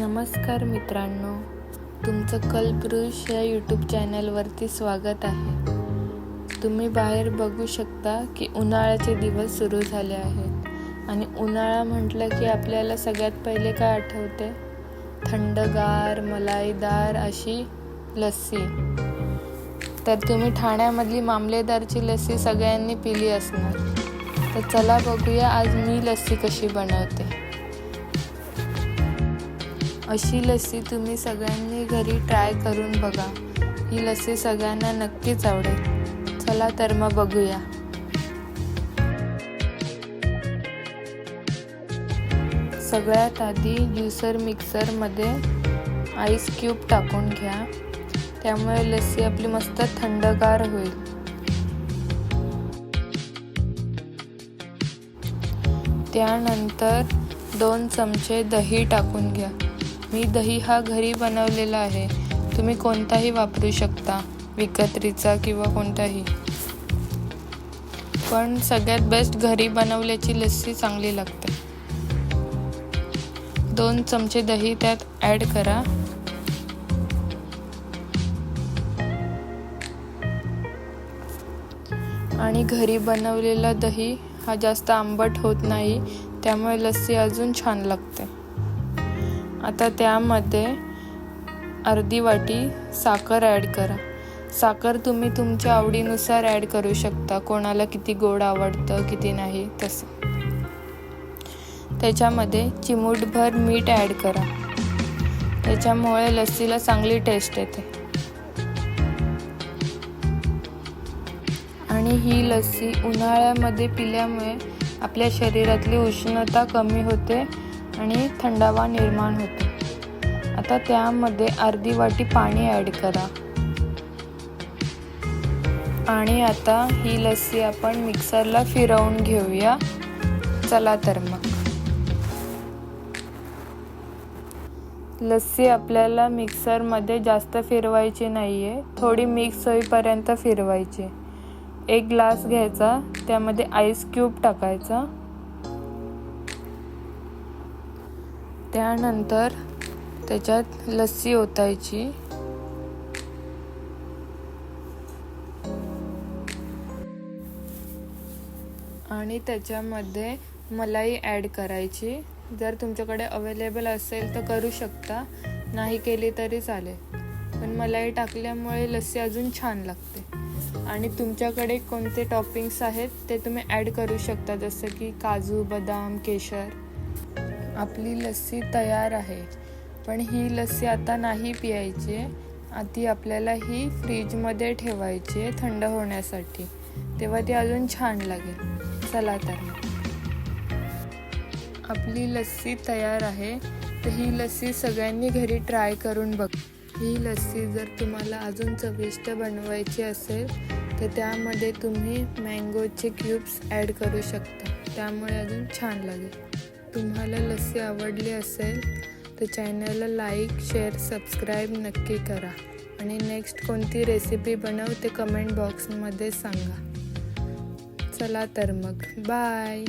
नमस्कार मित्रांनो तुमचं कलपुरुष या यूट्यूब चॅनलवरती स्वागत आहे. तुम्ही बाहेर बघू शकता की उन्हाळ्याचे दिवस सुरू झाले आहेत. आणि उन्हाळा म्हटलं की आपल्याला सगळ्यात पहिले काय आठवते? थंडगार मलाईदार अशी लस्सी. तर तुम्ही ठाण्यामधली मामलेदारची लस्सी सगळ्यांनी पिली असणार. तर चला बघूया आज मी लस्सी कशी बनवते. अशी लस्सी तुम्ही सगळ्यांनी घरी ट्राय करून बघा. ही लस्सी सगळ्यांना नक्कीच आवडेल. चला तर मग बघूया. सगळ्यात आधी ज्युसर मिक्सरमध्ये आईस क्यूब टाकून घ्या. त्यामुळे लस्सी आपली मस्त थंडगार होईल. त्यानंतर दोन चमचे दही टाकून घ्या. मी दही हा घरी बनवलेला आहे. तुम्ही कोणताही वापरू शकता विकत्रीचा किंवा कोणताही. पण सगळ्यात बेस्ट घरी बनवल्याची लस्सी चांगली लागते. दोन चमचे दही त्यात ॲड करा. आणि घरी बनवलेला दही हा जास्त आंबट होत नाही त्यामुळे लस्सी अजून छान लागते. आता त्यामध्ये अर्धी वाटी साखर ॲड करा. साखर तुम्ही तुमच्या आवडीनुसार ॲड करू शकता. कोणाला किती गोड आवडतं किती नाही तसं. त्याच्यामध्ये चिमूटभर मीठ ॲड करा. त्याच्यामुळे लस्सीला चांगली टेस्ट येते. आणि ही लस्सी उन्हाळ्यामध्ये पिल्यामुळे आपल्या शरीरातली उष्णता कमी होते. आणि थंडावा निर्माण होतो. आता त्यामध्ये अर्धी वाटी पाणी ॲड करा. आणि आता ही लस्सी आपण मिक्सरला फिरवून घेऊया. चला तर मग. लस्सी आपल्याला मिक्सरमध्ये जास्त फिरवायची नाही आहे थोडी मिक्स होईपर्यंत फिरवायची. एक ग्लास घ्यायचा. त्यामध्ये आईस क्यूब टाकायचा. त्यानंतर त्याच्यात लस्सी ओतायची. आणि त्याच्यामध्ये मलाई ॲड करायची. जर तुमच्याकडे अवेलेबल असेल तर करू शकता. नाही केली तरी चालेल. पण मलाई टाकल्यामुळे लस्सी अजून छान लागते. आणि तुमच्याकडे कोणते टॉपिंग्स आहेत ते तुम्ही ॲड करू शकता. जसं की काजू बदाम केशर. आपली लस्सी तयार आहे. पण ही लस्सी आता नाही प्यायची. आधी आपल्याला ही फ्रीजमध्ये ठेवायची आहे थंड होण्यासाठी. तेव्हा ती अजून छान लागेल. चला तर आपली लस्सी तयार आहे. तर ही लस्सी सगळ्यांनी घरी ट्राय करून बघ. ही लस्सी जर तुम्हाला अजून चविष्ट बनवायची असेल तर त्यामध्ये तुम्ही मँगोचे क्यूब्स ॲड करू शकता. त्यामुळे अजून छान लागेल. तुम्हाला लस्सी आवडली असेल तर चॅनलला लाईक शेअर सबस्क्राईब नक्की करा. आणि नेक्स्ट कोणती रेसिपी बनव ते कमेंट बॉक्समध्ये सांगा. चला तर मग. बाय